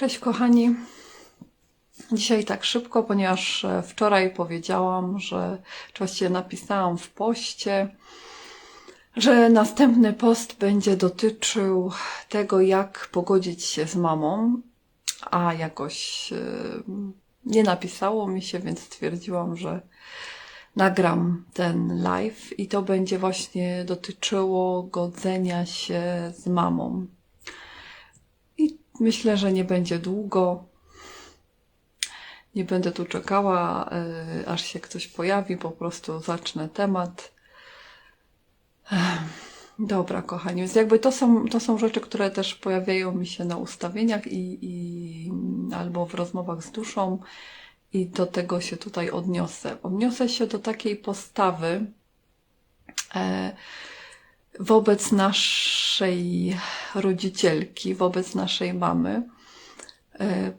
Cześć kochani. Dzisiaj tak szybko, ponieważ e, wczoraj powiedziałam, że właściwie napisałam w poście, że następny post będzie dotyczył tego, jak pogodzić się z mamą, a jakoś e, nie napisało mi się, więc stwierdziłam, że nagram ten live i to będzie właśnie dotyczyło godzenia się z mamą. Myślę, że nie będzie długo. Nie będę tu czekała, y, aż się ktoś pojawi, po prostu zacznę temat. Dobra, kochani, więc jakby to są, to są rzeczy, które też pojawiają mi się na ustawieniach i, i albo w rozmowach z duszą i do tego się tutaj odniosę. Odniosę się do takiej postawy e, wobec naszej rodzicielki, wobec naszej mamy. E,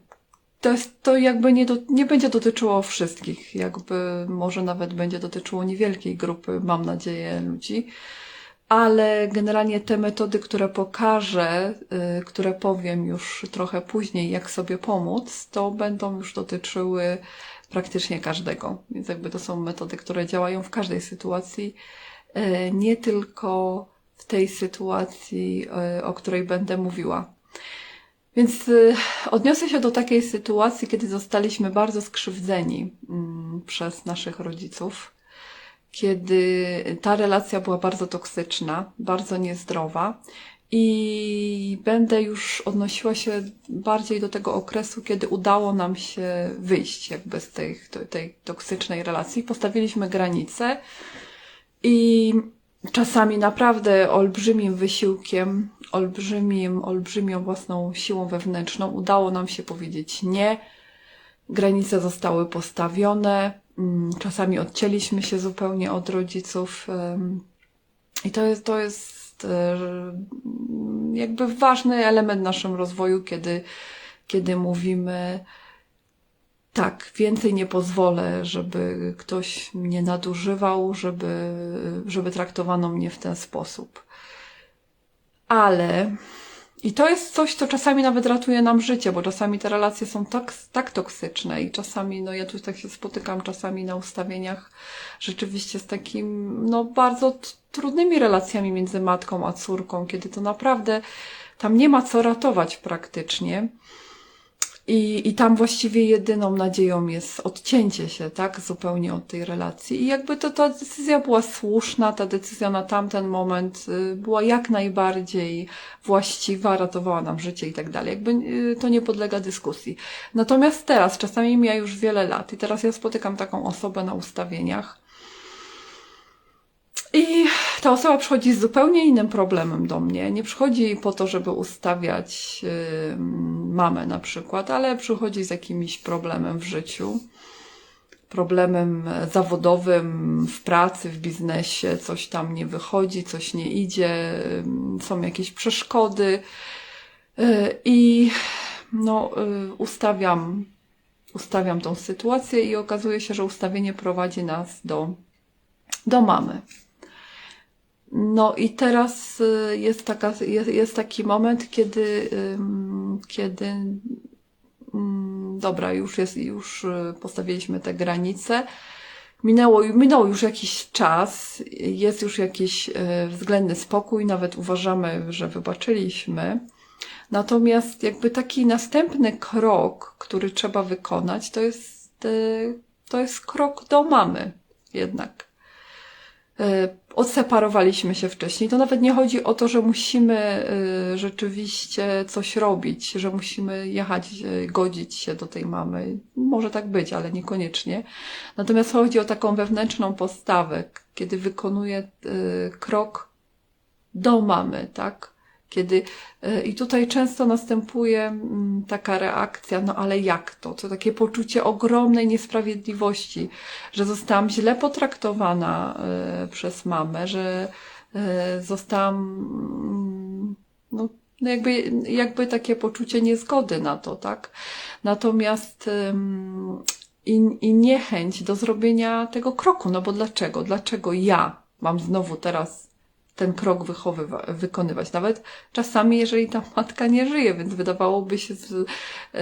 to, jest, to jakby nie, do, nie będzie dotyczyło wszystkich, jakby może nawet będzie dotyczyło niewielkiej grupy, mam nadzieję, ludzi. Ale generalnie te metody, które pokażę, y, które powiem już trochę później, jak sobie pomóc, to będą już dotyczyły praktycznie każdego. Więc jakby to są metody, które działają w każdej sytuacji, nie tylko w tej sytuacji, y, o której będę mówiła. Więc y, odniosę się do takiej sytuacji, kiedy zostaliśmy bardzo skrzywdzeni mm, przez naszych rodziców, kiedy ta relacja była bardzo toksyczna, bardzo niezdrowa. I będę już odnosiła się bardziej do tego okresu, kiedy udało nam się wyjść jakby z tej, tej toksycznej relacji. Postawiliśmy granice i czasami naprawdę olbrzymim wysiłkiem, olbrzymim, olbrzymią własną siłą wewnętrzną udało nam się powiedzieć nie. Granice zostały postawione, mm, czasami odcięliśmy się zupełnie od rodziców. I to jest, to jest e, jakby ważny element w naszym rozwoju, kiedy, kiedy mówimy, tak, więcej nie pozwolę, żeby ktoś mnie nadużywał, żeby, żeby traktowano mnie w ten sposób. Ale, i to jest coś, co czasami nawet ratuje nam życie, bo czasami te relacje są tak, tak toksyczne i czasami, no ja tu tak się spotykam czasami na ustawieniach rzeczywiście z takim, no bardzo trudnymi relacjami między matką a córką, kiedy to naprawdę tam nie ma co ratować praktycznie. I, I tam właściwie jedyną nadzieją jest odcięcie się, tak, zupełnie od tej relacji. I jakby to ta decyzja była słuszna, ta decyzja na tamten moment y, była jak najbardziej właściwa, ratowała nam życie i tak dalej. Jakby y, to nie podlega dyskusji. Natomiast teraz, czasami mija już wiele lat i teraz ja spotykam taką osobę na ustawieniach. I ta osoba przychodzi z zupełnie innym problemem do mnie. Nie przychodzi po to, żeby ustawiać yy, mamę na przykład, ale przychodzi z jakimś problemem w życiu. Problemem zawodowym w pracy, w biznesie, coś tam nie wychodzi, coś nie idzie, są jakieś przeszkody. Yy, I no, yy, ustawiam, ustawiam tą sytuację i okazuje się, że ustawienie prowadzi nas do, do mamy. No i teraz y, jest, taka, jest, jest taki moment, kiedy, kiedy dobra, już jest, już y, postawiliśmy te granice. Minęło, minął już jakiś czas, jest już jakiś y, względny spokój, nawet uważamy, że wybaczyliśmy. Natomiast jakby taki następny krok, który trzeba wykonać, to jest, to jest krok do mamy jednak odseparowaliśmy się wcześniej. To nawet nie chodzi o to, że musimy y, rzeczywiście coś robić, że musimy jechać, y, godzić się do tej mamy. Może tak być, ale niekoniecznie. Natomiast chodzi o taką wewnętrzną postawę, kiedy wykonuję krok do mamy, tak? Kiedy, y, I tutaj często następuje mm, taka reakcja, no ale jak to? To takie poczucie ogromnej niesprawiedliwości, że zostałam źle potraktowana y, przez mamę, że y, zostałam, mm, no, no jakby, jakby takie poczucie niezgody na to, tak? Natomiast i, i niechęć do zrobienia tego kroku, no bo dlaczego? Dlaczego ja mam znowu teraz ten krok wykonywać. Nawet czasami, jeżeli ta matka nie żyje, więc wydawałoby się z,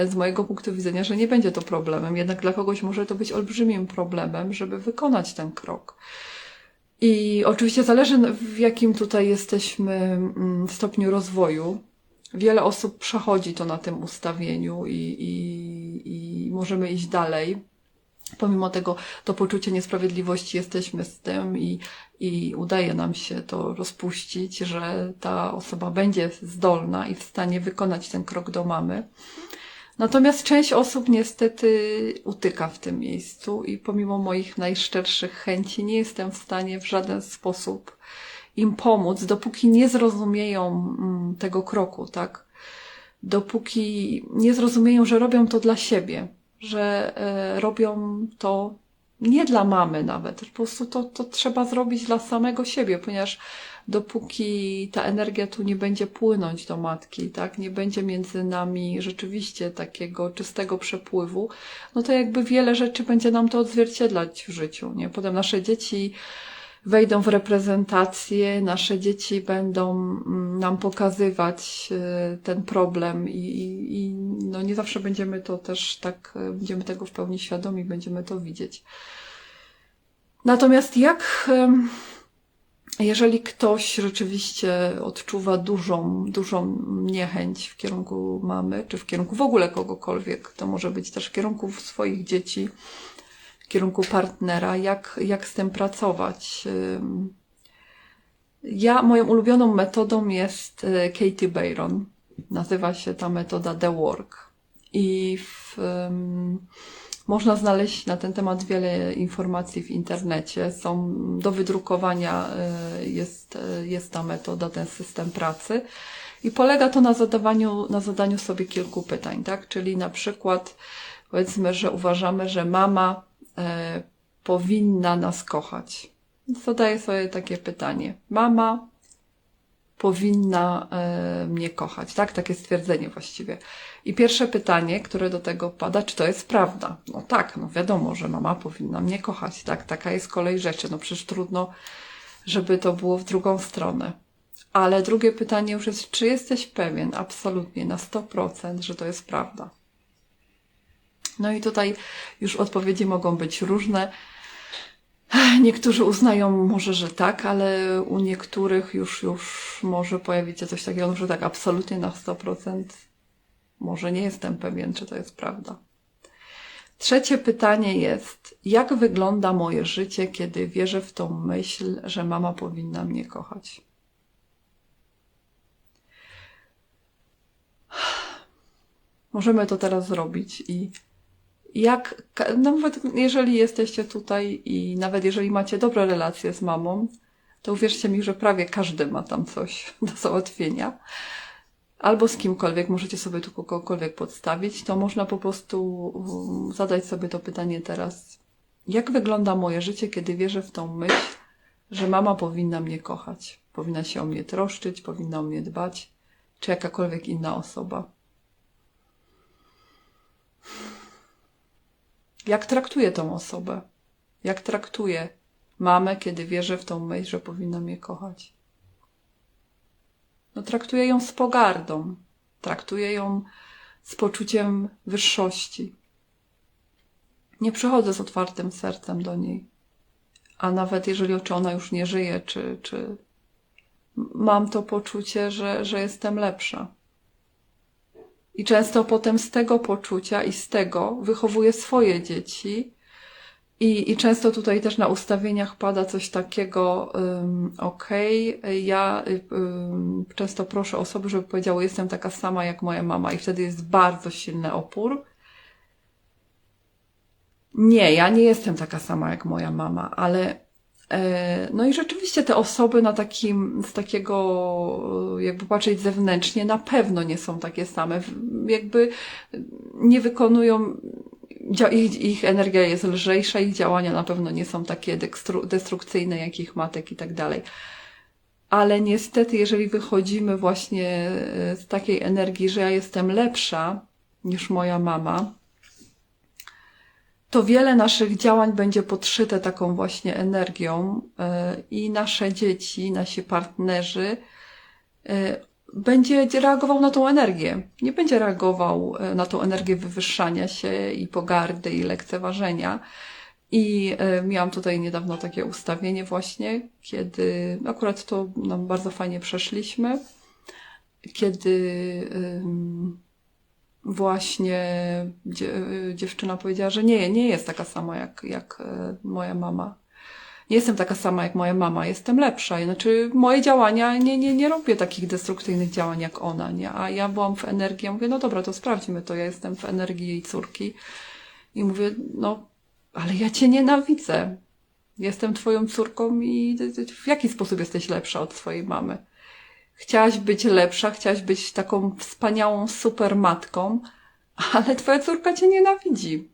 z mojego punktu widzenia, że nie będzie to problemem. Jednak dla kogoś może to być olbrzymim problemem, żeby wykonać ten krok. I oczywiście zależy, w jakim tutaj jesteśmy mm, stopniu rozwoju. Wiele osób przechodzi to na tym ustawieniu i, i, i możemy iść dalej. Pomimo tego, to poczucie niesprawiedliwości jesteśmy z tym i, i udaje nam się to rozpuścić, że ta osoba będzie zdolna i w stanie wykonać ten krok do mamy. Natomiast część osób niestety utyka w tym miejscu i pomimo moich najszczerszych chęci nie jestem w stanie w żaden sposób im pomóc, dopóki nie zrozumieją mm, tego kroku, tak? Dopóki nie zrozumieją, że robią to dla siebie, że e, robią to nie dla mamy nawet. Po prostu to, to trzeba zrobić dla samego siebie, ponieważ dopóki ta energia tu nie będzie płynąć do matki, tak, nie będzie między nami rzeczywiście takiego czystego przepływu, no to jakby wiele rzeczy będzie nam to odzwierciedlać w życiu, nie? Potem nasze dzieci wejdą w reprezentację, nasze dzieci będą mm, nam pokazywać y, ten problem i, i, i no nie zawsze będziemy to też tak, y, będziemy tego w pełni świadomi, będziemy to widzieć. Natomiast jak, jeżeli ktoś rzeczywiście odczuwa dużą, dużą niechęć w kierunku mamy, czy w kierunku w ogóle kogokolwiek, to może być też w kierunku swoich dzieci, kierunku partnera, jak, jak z tym pracować? Ja, moją ulubioną metodą jest e, Katie Bayron. Nazywa się ta metoda The Work. I w, można znaleźć na ten temat wiele informacji w internecie. Są do wydrukowania e, jest, e, jest ta metoda, ten system pracy. I polega to na zadawaniu, na zadaniu sobie kilku pytań, tak? Czyli na przykład powiedzmy, że uważamy, że mama e, powinna nas kochać. Zadaję sobie takie pytanie. Mama powinna e, mnie kochać, tak? Takie stwierdzenie właściwie. I pierwsze pytanie, które do tego pada, czy to jest prawda? No tak, no wiadomo, że mama powinna mnie kochać, tak? Taka jest kolej rzeczy. No przecież trudno, żeby to było w drugą stronę. Ale drugie pytanie już jest, czy jesteś pewien absolutnie na 100%, że to jest prawda? No i tutaj już odpowiedzi mogą być różne. Niektórzy uznają może, że tak, ale u niektórych już, już może pojawić się coś takiego, że tak absolutnie na 100% może nie jestem pewien, czy to jest prawda. Trzecie pytanie jest, jak wygląda moje życie, kiedy wierzę w tą myśl, że mama powinna mnie kochać? Możemy to teraz zrobić i jak, nawet jeżeli jesteście tutaj i nawet jeżeli macie dobre relacje z mamą, to uwierzcie mi, że prawie każdy ma tam coś do załatwienia. Albo z kimkolwiek, możecie sobie tu kogokolwiek podstawić, to można po prostu um, zadać sobie to pytanie teraz. Jak wygląda moje życie, kiedy wierzę w tą myśl, że mama powinna mnie kochać, powinna się o mnie troszczyć, powinna o mnie dbać, czy jakakolwiek inna osoba? Jak traktuję tą osobę? Jak traktuję mamę, kiedy wierzę w tą myśl, że powinna mnie kochać? No, traktuję ją z pogardą, traktuję ją z poczuciem wyższości. Nie przychodzę z otwartym sercem do niej. A nawet jeżeli czy ona już nie żyje, czy, czy mam to poczucie, że, że jestem lepsza. I często potem z tego poczucia i z tego wychowuję swoje dzieci. I, I często tutaj też na ustawieniach pada coś takiego, um, okej, okay, ja um, często proszę osoby, żeby powiedziały, jestem taka sama jak moja mama i wtedy jest bardzo silny opór. Nie, ja nie jestem taka sama jak moja mama, ale no i rzeczywiście te osoby na takim, z takiego, jakby patrzeć zewnętrznie, na pewno nie są takie same. Jakby nie wykonują, ich, ich energia jest lżejsza, ich działania na pewno nie są takie destrukcyjne jak ich matek i tak dalej. Ale niestety, jeżeli wychodzimy właśnie e, z takiej energii, że ja jestem lepsza niż moja mama, to wiele naszych działań będzie podszyte taką właśnie energią e, i nasze dzieci, nasi partnerzy e, będzie reagował na tą energię. Nie będzie reagował e, na tą energię wywyższania się i pogardy i lekceważenia. I miałam tutaj niedawno takie ustawienie właśnie, kiedy akurat to nam bardzo fajnie przeszliśmy, kiedy właśnie dziewczyna powiedziała, że nie, nie jest taka sama jak, jak e, moja mama. Nie jestem taka sama jak moja mama, jestem lepsza. Znaczy, moje działania, nie, nie, nie robię takich destrukcyjnych działań jak ona, nie? A ja byłam w energii, ja mówię, no dobra, to sprawdźmy to. Ja jestem w energii jej córki. I mówię, no, ale ja cię nienawidzę. Jestem twoją córką i w jaki sposób jesteś lepsza od swojej mamy? Chciałaś być lepsza, chciałaś być taką wspaniałą super matką, ale twoja córka cię nienawidzi.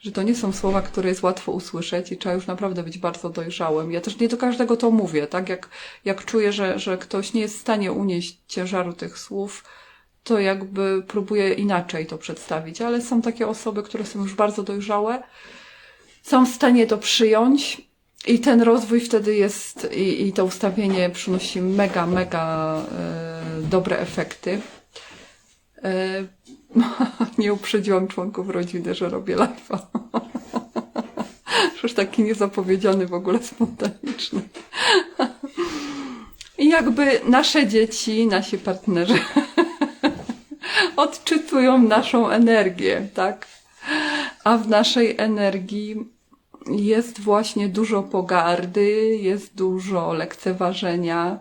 Że to nie są słowa, które jest łatwo usłyszeć i trzeba już naprawdę być bardzo dojrzałym. Ja też nie do każdego to mówię, tak? Jak, jak czuję, że, że ktoś nie jest w stanie unieść ciężaru tych słów, to jakby próbuję inaczej to przedstawić, ale są takie osoby, które są już bardzo dojrzałe, są w stanie to przyjąć i ten rozwój wtedy jest, i, i to ustawienie przynosi mega, mega e, dobre efekty. E, nie uprzedziłam członków rodziny, że robię live'a. Już taki niezapowiedziany w ogóle spontaniczny. I jakby nasze dzieci, nasi partnerzy odczytują naszą energię, tak? A w naszej energii jest właśnie dużo pogardy, jest dużo lekceważenia,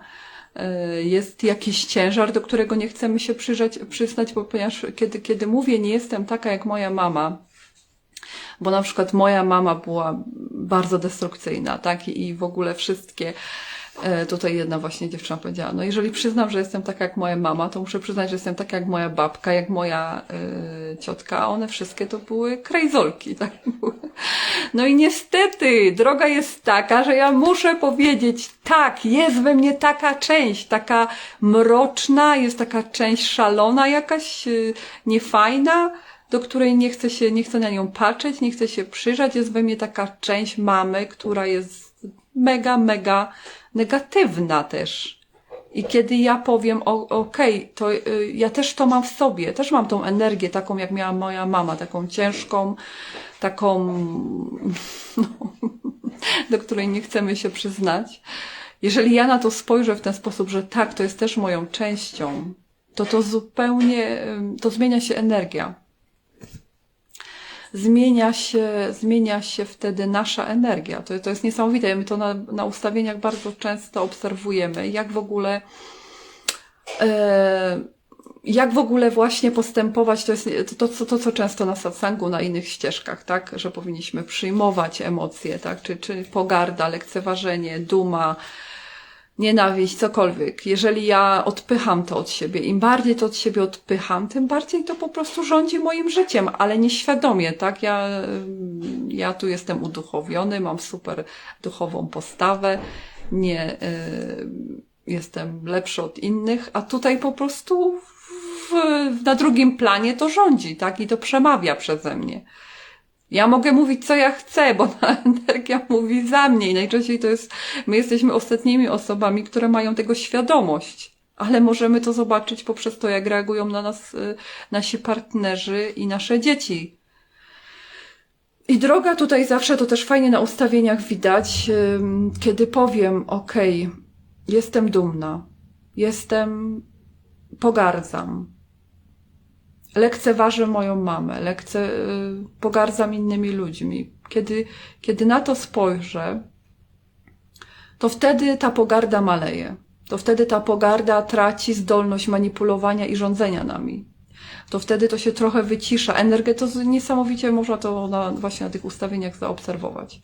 e, jest jakiś ciężar, do którego nie chcemy się przyjrzeć, przyznać, bo ponieważ kiedy, kiedy mówię, nie jestem taka jak moja mama, bo na przykład moja mama była bardzo destrukcyjna, tak, i w ogóle wszystkie tutaj jedna właśnie dziewczyna powiedziała, no jeżeli przyznam, że jestem taka jak moja mama, to muszę przyznać, że jestem taka jak moja babka, jak moja y, ciotka, a one wszystkie to były krejzolki, tak? No i niestety, droga jest taka, że ja muszę powiedzieć, tak, jest we mnie taka część, taka mroczna, jest taka część szalona, jakaś y, niefajna, do której nie chcę się, nie chcę na nią patrzeć, nie chcę się przyjrzeć, jest we mnie taka część mamy, która jest mega, mega negatywna też. I kiedy ja powiem, okej, okay, to y, ja też to mam w sobie, też mam tą energię taką, jak miała moja mama, taką ciężką, taką, no, do której nie chcemy się przyznać. Jeżeli ja na to spojrzę w ten sposób, że tak, to jest też moją częścią, to to zupełnie, to zmienia się energia zmienia się, zmienia się wtedy nasza energia. To, to jest niesamowite. My to na, na ustawieniach bardzo często obserwujemy, jak w ogóle. E, jak w ogóle właśnie postępować, to jest to, to, to, co często na satsangu, na innych ścieżkach, tak, że powinniśmy przyjmować emocje, tak, czy, czy pogarda, lekceważenie, duma, nienawiść, cokolwiek. Jeżeli ja odpycham to od siebie, im bardziej to od siebie odpycham, tym bardziej to po prostu rządzi moim życiem, ale nieświadomie, tak? Ja, ja tu jestem uduchowiony, mam super duchową postawę, nie y, jestem lepszy od innych, a tutaj po prostu w, na drugim planie to rządzi, tak? I to przemawia przeze mnie. Ja mogę mówić, co ja chcę, bo ta energia mówi za mnie i najczęściej to jest, my jesteśmy ostatnimi osobami, które mają tego świadomość, ale możemy to zobaczyć poprzez to, jak reagują na nas y, nasi partnerzy i nasze dzieci. I droga tutaj zawsze to też fajnie na ustawieniach widać, kiedy powiem, okej, jestem dumna, jestem, pogardzam, lekceważę moją mamę, lekce, y, pogardzam innymi ludźmi. Kiedy, kiedy na to spojrzę, to wtedy ta pogarda maleje. To wtedy ta pogarda traci zdolność manipulowania i rządzenia nami. To wtedy to się trochę wycisza. Energię to niesamowicie można to na, właśnie na tych ustawieniach zaobserwować.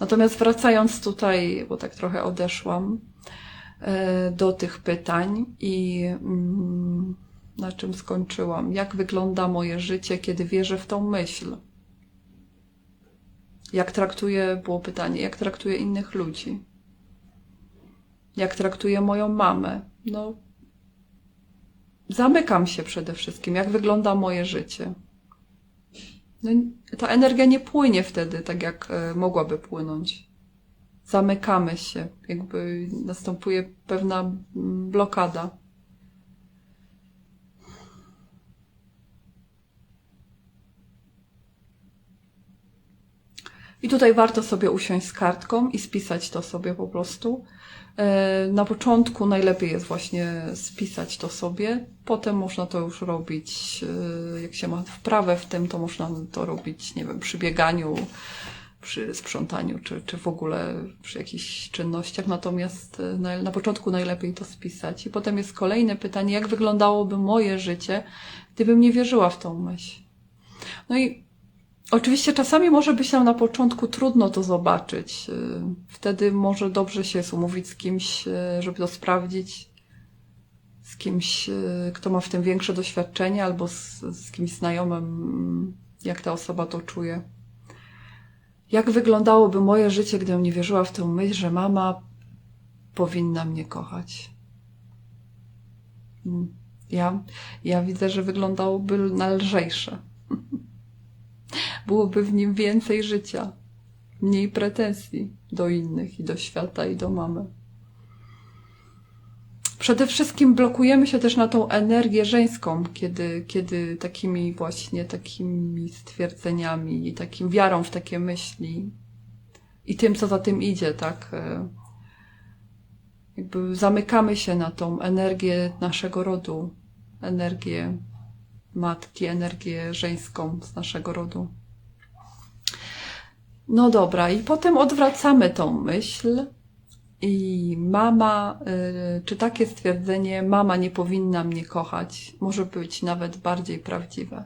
Natomiast wracając tutaj, bo tak trochę odeszłam y, do tych pytań i mm, na czym skończyłam, jak wygląda moje życie, kiedy wierzę w tą myśl. Jak traktuję, było pytanie, jak traktuję innych ludzi. Jak traktuję moją mamę. No, zamykam się przede wszystkim, jak wygląda moje życie. no, ta energia nie płynie wtedy tak, jak e, mogłaby płynąć. Zamykamy się, jakby następuje pewna mm, blokada. I tutaj warto sobie usiąść z kartką i spisać to sobie po prostu. E, Na początku najlepiej jest właśnie spisać to sobie. Potem można to już robić, e, jak się ma wprawę w tym, to można to robić, nie wiem, przy bieganiu, przy sprzątaniu, czy, czy w ogóle przy jakichś czynnościach. Natomiast e, na, na początku najlepiej to spisać. I potem jest kolejne pytanie, jak wyglądałoby moje życie, gdybym nie wierzyła w tą myśl. No i Oczywiście czasami może być nam na początku trudno to zobaczyć. Y, Wtedy może dobrze się jest umówić z kimś, y, żeby to sprawdzić. Z kimś, y, kto ma w tym większe doświadczenie, albo z, z kimś znajomym, jak ta osoba to czuje. Jak wyglądałoby moje życie, gdybym nie wierzyła w tę myśl, że mama powinna mnie kochać? Mm, Ja, ja widzę, że wyglądałoby na lżejsze byłoby w nim więcej życia, mniej pretensji do innych i do świata i do mamy. Przede wszystkim blokujemy się też na tą energię żeńską, kiedy, kiedy takimi właśnie takimi stwierdzeniami i takim wiarą w takie myśli i tym, co za tym idzie, tak? e, Jakby zamykamy się na tą energię naszego rodu, energię matki, energię żeńską z naszego rodu. No dobra, i potem odwracamy tą myśl i mama, y, czy takie stwierdzenie, mama nie powinna mnie kochać, może być nawet bardziej prawdziwe.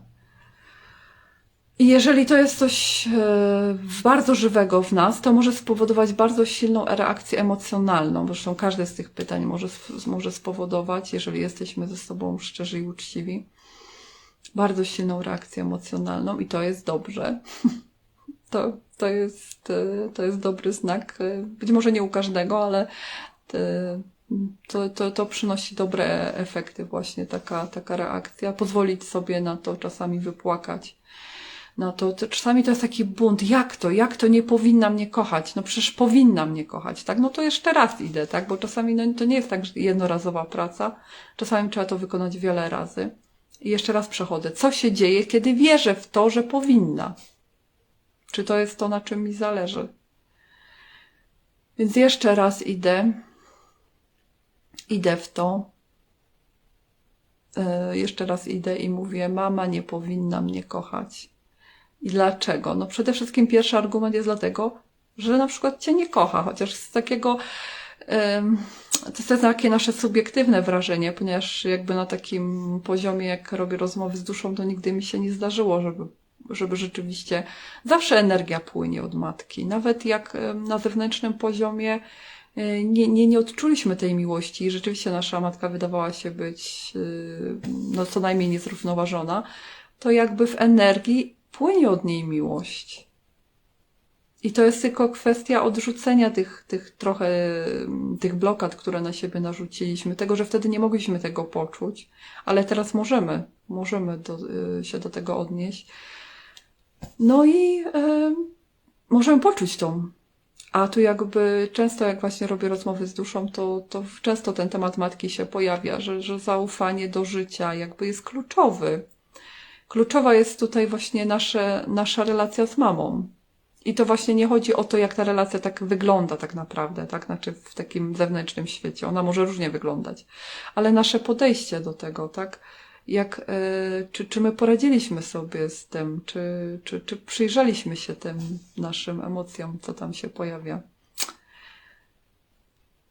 I jeżeli to jest coś y, bardzo żywego w nas, to może spowodować bardzo silną reakcję emocjonalną. Zresztą każde z tych pytań może, może spowodować, jeżeli jesteśmy ze sobą szczerzy i uczciwi, bardzo silną reakcję emocjonalną i to jest dobrze. To, to, jest, e, to jest dobry znak. e, Być może nie u każdego, ale te- to, to, to przynosi dobre efekty, właśnie taka, taka reakcja. Pozwolić sobie na to czasami wypłakać. Na to, to czasami to jest taki bunt. Jak to? Jak to nie powinna mnie kochać? No przecież powinna mnie kochać, tak? No to jeszcze raz idę, tak? Bo czasami no, to nie jest tak, że jednorazowa praca. Czasami trzeba to wykonać wiele razy. Jeszcze raz przechodzę. Co się dzieje, kiedy wierzę w to, że powinna? Czy to jest to, na czym mi zależy? Więc jeszcze raz idę. Idę w to. E, jeszcze raz idę i mówię: Mama nie powinna mnie kochać. I dlaczego? No przede wszystkim pierwszy argument jest dlatego, że na przykład cię nie kocha, chociaż z takiego. To jest takie nasze subiektywne wrażenie, ponieważ jakby na takim poziomie, jak robię rozmowy z duszą, to nigdy mi się nie zdarzyło, żeby, żeby rzeczywiście zawsze energia płynie od matki. Nawet jak na zewnętrznym poziomie e, nie, nie, nie odczuliśmy tej miłości i rzeczywiście nasza matka wydawała się być y, no, co najmniej niezrównoważona, to jakby w energii płynie od niej miłość. I to jest tylko kwestia odrzucenia tych, tych trochę, tych blokad, które na siebie narzuciliśmy, tego, że wtedy nie mogliśmy tego poczuć, ale teraz możemy, możemy do, y, się do tego odnieść. No i y, możemy poczuć tą. A tu jakby często, jak właśnie robię rozmowy z duszą, to, to często ten temat matki się pojawia, że, że zaufanie do życia jakby jest kluczowy. Kluczowa jest tutaj właśnie nasze, nasza relacja z mamą. I to właśnie nie chodzi o to, jak ta relacja tak wygląda tak naprawdę, tak? Znaczy w takim zewnętrznym świecie. Ona może różnie wyglądać. Ale nasze podejście do tego, tak? Jak, e, czy, czy my poradziliśmy sobie z tym, czy, czy, czy przyjrzeliśmy się tym naszym emocjom, co tam się pojawia.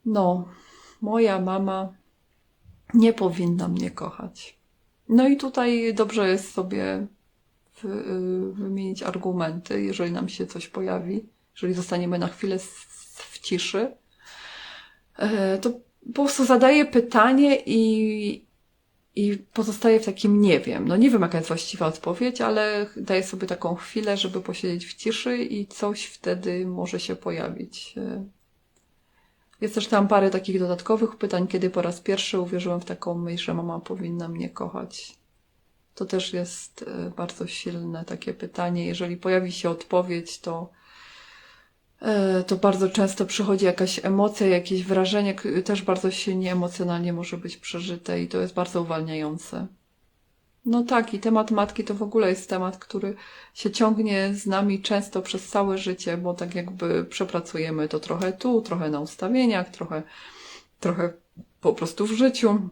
No, moja mama nie powinna mnie kochać. No i tutaj dobrze jest sobie wymienić argumenty, jeżeli nam się coś pojawi, jeżeli zostaniemy na chwilę w ciszy, e, to po prostu zadaję pytanie i, i pozostaję w takim nie wiem. No nie wiem, jaka jest właściwa odpowiedź, ale daję sobie taką chwilę, żeby posiedzieć w ciszy i coś wtedy może się pojawić. E, Jest też tam parę takich dodatkowych pytań, kiedy po raz pierwszy uwierzyłam w taką myśl, że mama powinna mnie kochać. To też jest e, bardzo silne takie pytanie. Jeżeli pojawi się odpowiedź, to, e, to bardzo często przychodzi jakaś emocja, jakieś wrażenie, też bardzo silnie emocjonalnie może być przeżyte i to jest bardzo uwalniające. No tak, i temat matki to w ogóle jest temat, który się ciągnie z nami często przez całe życie, bo tak jakby przepracujemy to trochę tu, trochę na ustawieniach, trochę, trochę po prostu w życiu,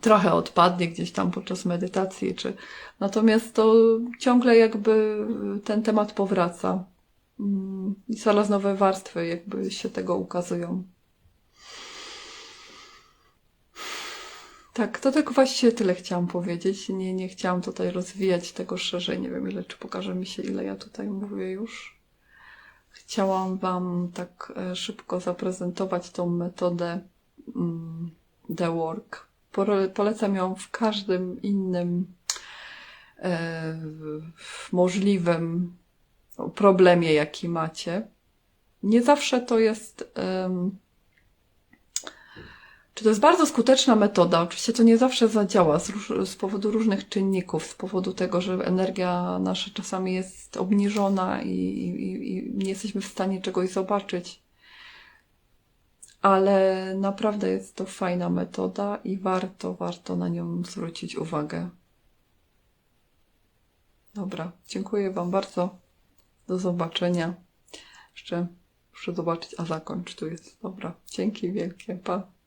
trochę odpadnie gdzieś tam podczas medytacji, czy natomiast to ciągle jakby ten temat powraca. Mm, I coraz nowe warstwy jakby się tego ukazują. Tak, to tak właściwie tyle chciałam powiedzieć. Nie, nie chciałam tutaj rozwijać tego szerzej. Nie wiem ile, czy pokaże mi się, ile ja tutaj mówię już. Chciałam Wam tak e, szybko zaprezentować tą metodę mm, The Work. Polecam ją w każdym innym e, możliwym problemie, jaki macie. Nie zawsze to jest. czy to jest bardzo skuteczna metoda? Oczywiście to nie zawsze zadziała z, z powodu różnych czynników, z powodu tego, że energia nasza czasami jest obniżona i, i, i nie jesteśmy w stanie czegoś zobaczyć. Ale naprawdę jest to fajna metoda i warto, warto na nią zwrócić uwagę. Dobra, dziękuję Wam bardzo. Do zobaczenia. Jeszcze muszę zobaczyć, a zakończ tu jest. Dobra, dzięki wielkie. Pa.